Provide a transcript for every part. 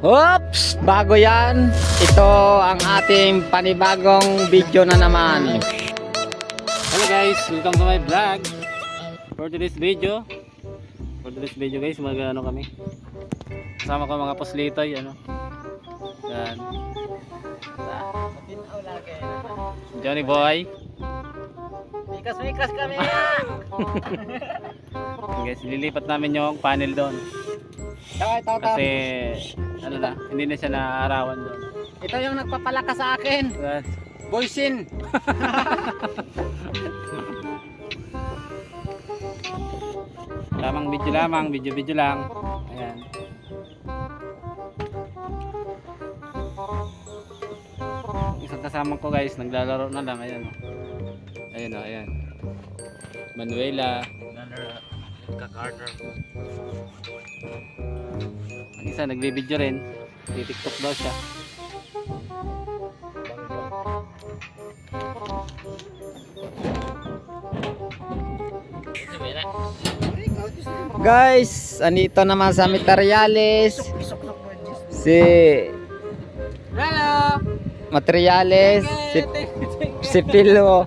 Oops! Bago yan. Ito ang ating panibagong video na naman. Hello guys, welcome to my vlog. For today's video, for today's video guys, mag ano kami. Kasama ko mga poslitoy, ano. Yan. Johnny Boy. Mikas-mikas kami. guys, lilipat namin yung panel doon. Kasi, ano na, hindi na siya naaarawan doon. Ito yung nagpapalakas sa akin. Yan. Boysin. Lamang video lamang, video-video lang. Ayan. Isang kasama ko guys, naglalaro na lang. Ayan o. Ayan o, ayan. Manuela. Ang isa nagbe-video rin. Titiktok daw siya. Guys, andito naman sa Materiales. Si Hello! Materiales, si, si Pilo,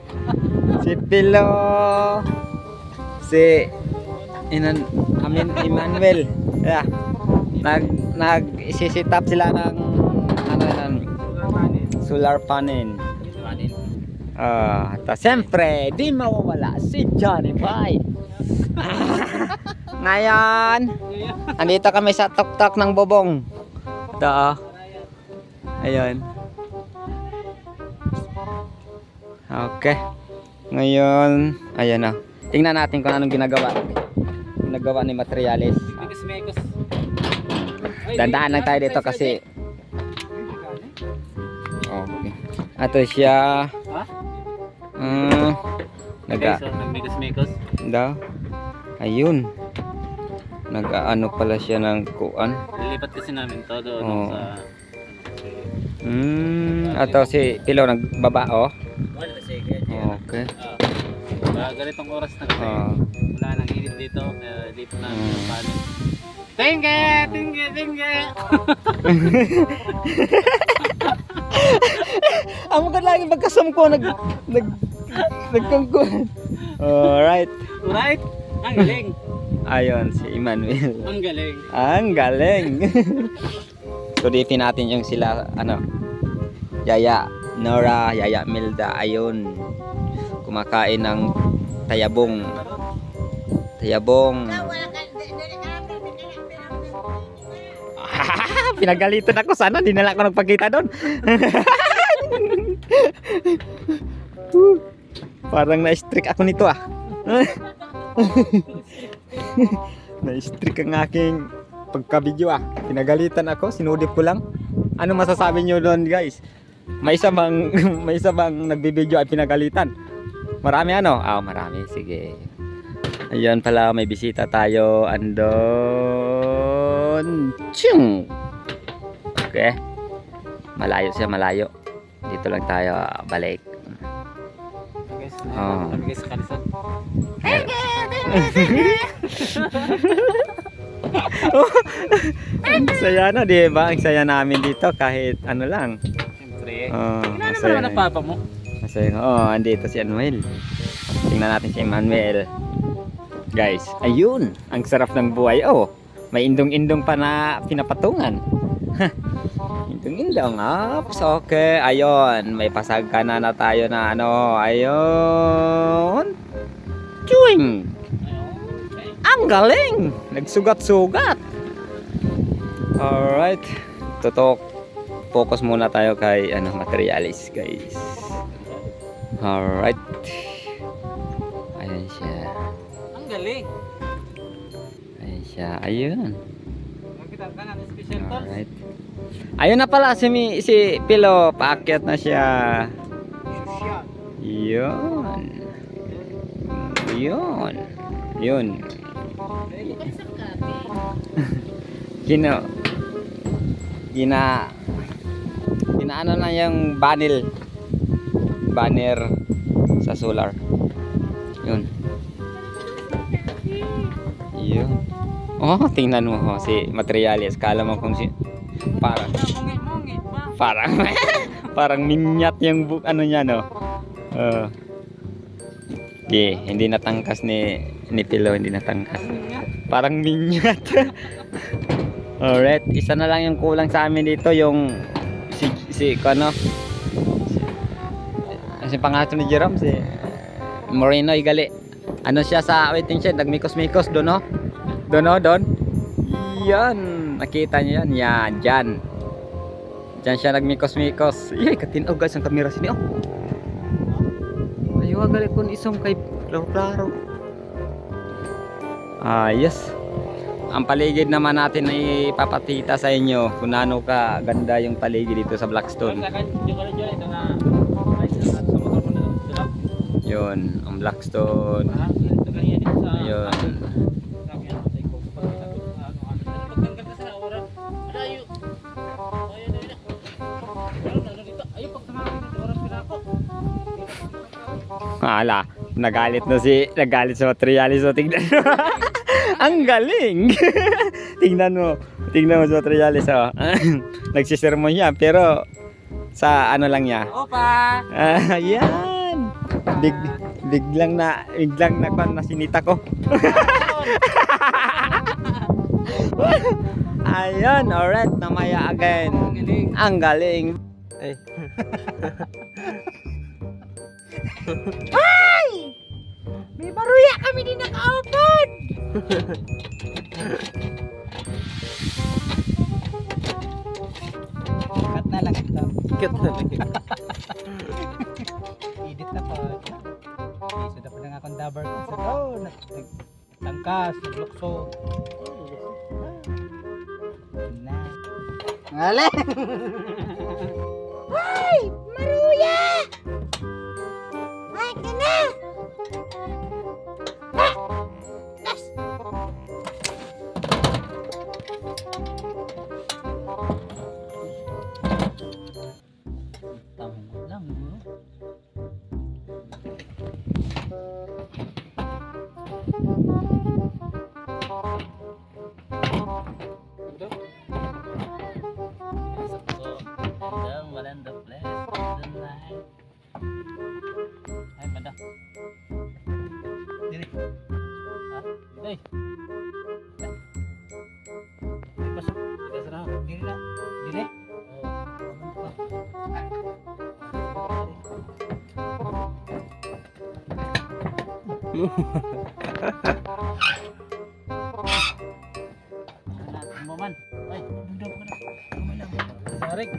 si Pilo, si Inan, Amin Emmanuel. Yeah. Nag nag isisit up sila ng ano yan, solar panel. Ah, ta siyempre, di mawawala si Johnny Boy. Ngayon, andito kami sa tuktok ng bubong. Ito, oh. Ayun. Okay. Ngayon, ayan na. Tingnan natin kung anong ginagawa. Ginagawa ni Materiales. Mekos, mekos. Dandaan lang tayo dito kasi Okay. Ato siya. Ha? Mm, naga nagmekos, mekos. daw. Ayun. Nag-ano pala siya ng kuan. Lilipat kasi namin to doon Oo. sa... Hmm, ato si Pilo nagbaba oh. Okay. Ah, ganitong oras na kasi. Ah. Wala nang init dito. Kaya dito na Mm. paano. Tingge! Tingge! Tingge! Amo ka lagi magkasam ko nag nag nagkangkuhan. Alright. Right? Ang galing! Ayon si Emmanuel. Ang galing! Ang galing. Sulitin natin yung sila ano. Yaya Nora, Yaya Milda ayun. Kumakain ng tayabong. Tayabong. Pinagalitan ako sana di na lang ako nagpakita doon. Parang na-strict ako nito ah. na-strict ang aking pagka-video ah. Pinagalitan ako, sinudip ko lang. Ano masasabi nyo doon guys? May isa bang may isa bang nagbibideo ay pinagalitan? Marami ano? Ah, marami. Sige. Ayun pala, may bisita tayo. Andon. Tsyung! Okay. Malayo siya, malayo. Dito lang tayo ah, balik. Ah. kalisod. Ang saya na, di ba? Ang saya namin dito kahit ano lang. Siyempre. Oh, Ano masaya naman ang papa mo? Masaya. Oh, andito si Emmanuel. Tingnan natin si Emmanuel. Guys, ayun. Ang sarap ng buhay. Oh, may indong-indong pa na pinapatungan. indong-indong. Ops, okay. Ayun, may pasagkana na tayo na ano. Ayun. Chewing. Ang galing! Nagsugat-sugat. Alright. Tutok. Focus muna tayo kay ano, materialis, guys. Alright. Ayan siya. Ang galing! Ayan siya. Ayun. Alright. Ayun na pala si, si Pilo. Paakyat na siya. Yun. Yun. Yun. Gino. Gina. Ginaano na yung banner. Banner sa solar. Yun. Yun. Oh, tingnan mo oh, si Materialis. Kala mo kung si parang parang parang minyat yung bu- ano niya no. Uh, di, hindi natangkas ni ni Pilo, hindi natangkas. Parang minyat. Alright, isa na lang yung kulang sa amin dito yung si si ano si, si pangalan ni Jerome si Moreno Igali. Ano siya sa waiting shed, nagmikos-mikos doon no? Doon no, doon. Yan, nakita niyo yan. Yan, dyan. Diyan siya nagmikos-mikos. Iyay, katinaw guys ang kamera sini oh. Ayaw gali kun isong kay klaro-klaro. Ah, yes. Ang paligid naman natin ay ipapatita sa inyo kung ano ka ganda yung paligid dito sa Blackstone. Yun, ang Blackstone. Ayun. Ala, nagalit na si, nagalit sa materialis. So, tingnan mo. Ang galing! tingnan mo. Tingnan mo sa materialis. Oh. Nagsisermon niya, pero sa ano lang niya. Opa! Ah, yan. Big, biglang na, biglang na, na sinita ko. Ayun, alright, namaya again. Ang galing. Ay. May baruya kami din nakaupod. Cut na lang ito. Cute na lang. Edit dabar ko sa doon. Nagtangkas, naglukso. Na. mo man? Ay, Dugdog ka na. Kamay sarig.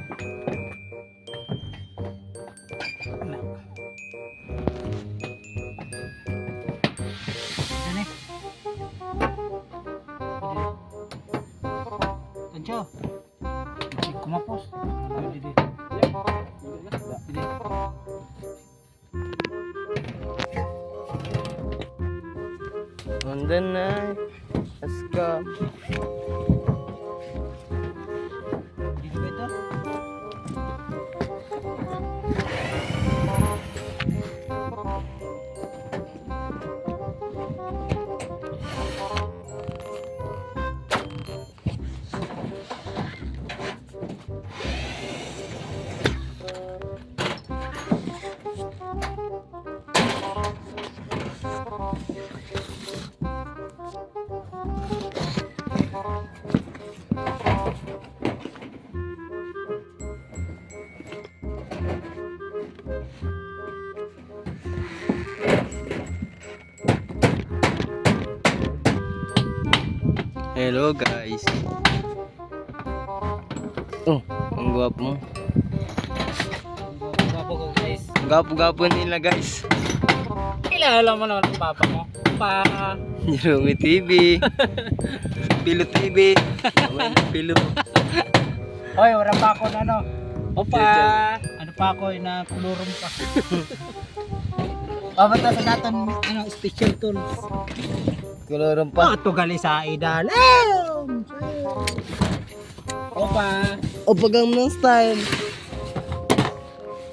Hello guys. Oh, ang gwapo mo. Gwapo ko guys. Ang gwapo-gwapo nila guys. Kilala mo naman ang papa mo. Pa. Jerome TV. Pilo TV. Pilo. Hoy, wala pa ako na ano. Opa. Ano pa ako eh, na kulurum pa. Pabata sa naton ano, special tools. Kolorom pa. Pa to gali sa idal. Opa. O pagang ng style.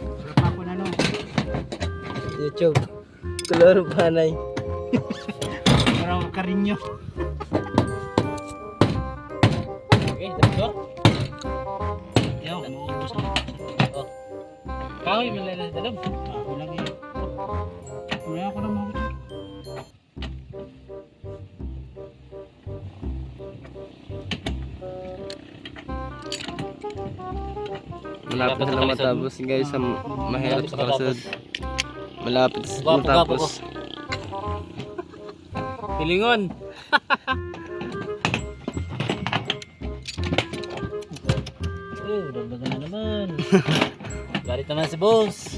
Wala pa ako na ano. YouTube. Kolorom pa nay. Parang karinyo. Sure? Yo, maubos na. Oh. Kahoy, malay Malapit na matapos guys sa mahirap sa kasunod. Malapit gwapo matapos. Pilingon. Oh, dagdagan na naman. Galit naman si boss.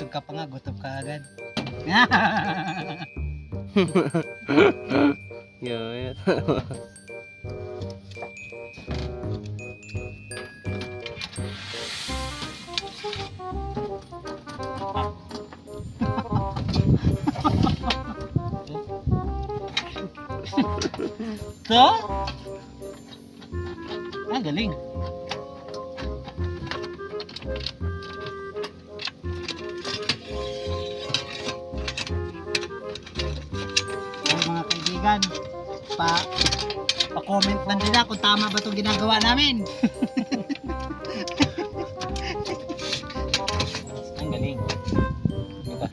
Busog ka pa nga, gutom ka agad. Yeah, To? Ah, galing. Kaibigan, pa pa-comment lang nila kung tama ba itong ginagawa namin. Ang galing. Ano ba?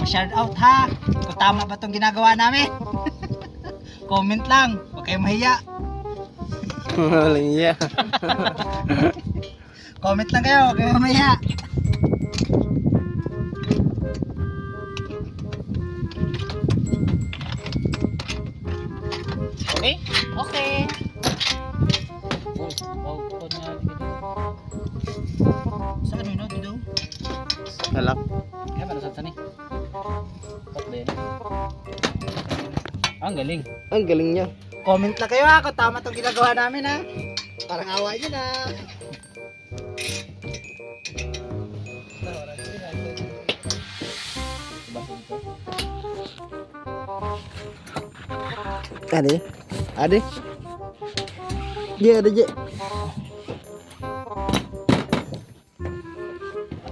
Pa-shout out ha, kung tama ba itong ginagawa namin. Comment lang, huwag kayong mahiya. Walang iya. Comment lang kayo, huwag kayong mahiya. Din. Ang galing. Ang galing niya. Comment lang kayo ha, kung tama itong ginagawa namin ha. Parang awa nyo na. Ade? Ade? Dia ada je.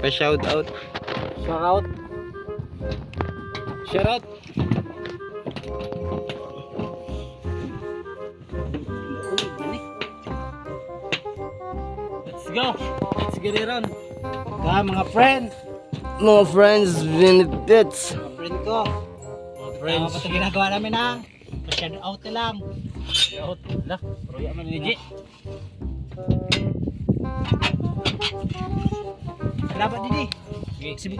Pa shout out. Shout out. Shout out. Let's go. Let's get it on. Ha, mga friend. Mga friends benefits. Mga friend ko. Tama ba itong ginagawa namin ha? Pa-shout out na lang. Shout out. Lah, proya man ni. Salamat din eh. Sige.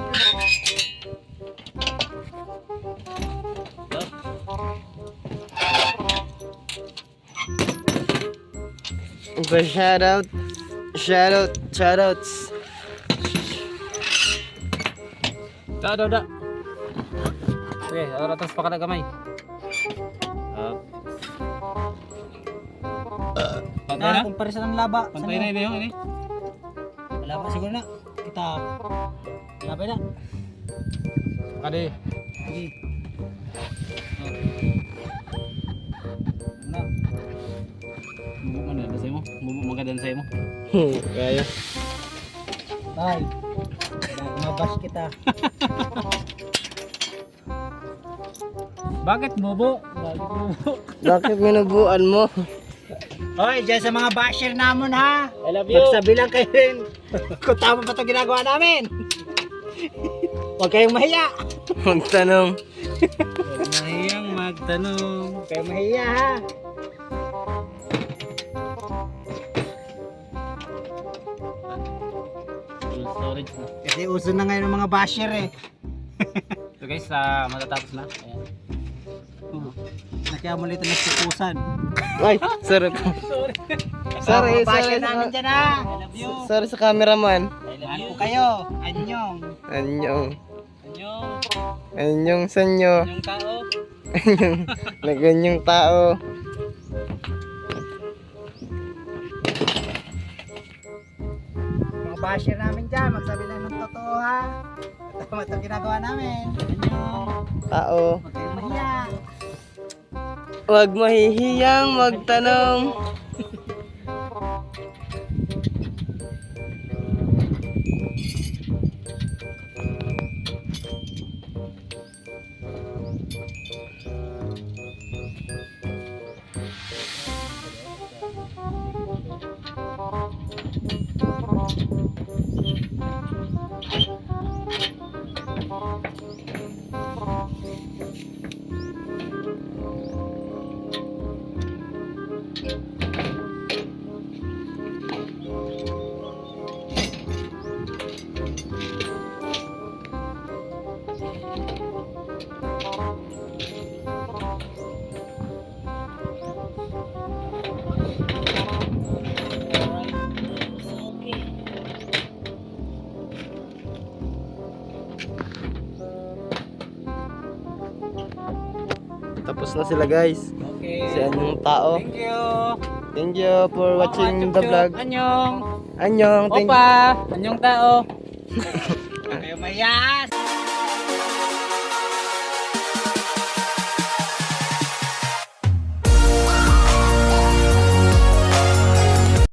Pa shout out. Shout out. Shout outs. Da, da, da. Sige, oras tas pa ka na gamay. Up. Pantay na? Na, kumpara sa ng laba. Pantay na yun ini. Laba siguro na. Kita. Laba na. Kade. Sa'yo mo. Kaya. Bye. Mabash kita. Bakit bubu? Bakit bubu? Bakit minubuan mo? Hoy, dyan sa mga basher namon ha. I love you. Magsabi lang kayo rin kung tama ba itong ginagawa namin. Huwag kayong mahiya. Magtanong. Mahiyang magtanong. Huwag kayong mahiya ha. Storage na. Kasi uso na ngayon ng mga basher eh. So guys, ah, matatapos na. Ayan. Na kaya mo nito nagpupusan. Ay, sorry po. Sorry, Mga basher sorry. namin dyan ha. I love you. Sorry sa cameraman. I love Mahal you. ko kayo. Anyong. Anyong. Anyong. Anyong sa inyo. Anyong tao. Anyong. Naganyong tao. ma-share namin dyan. Magsabi lang ng totoo ha. Tama ito ginagawa namin. Oo. Huwag mahihiyang magtanong. Huwag mahihiyang magtanong. Tapos na sila guys. Okay. Si anyong tao. Thank you. Thank you for watching the vlog. Anyong. Anyong. Opa. Anyong tao. Kayo mayas!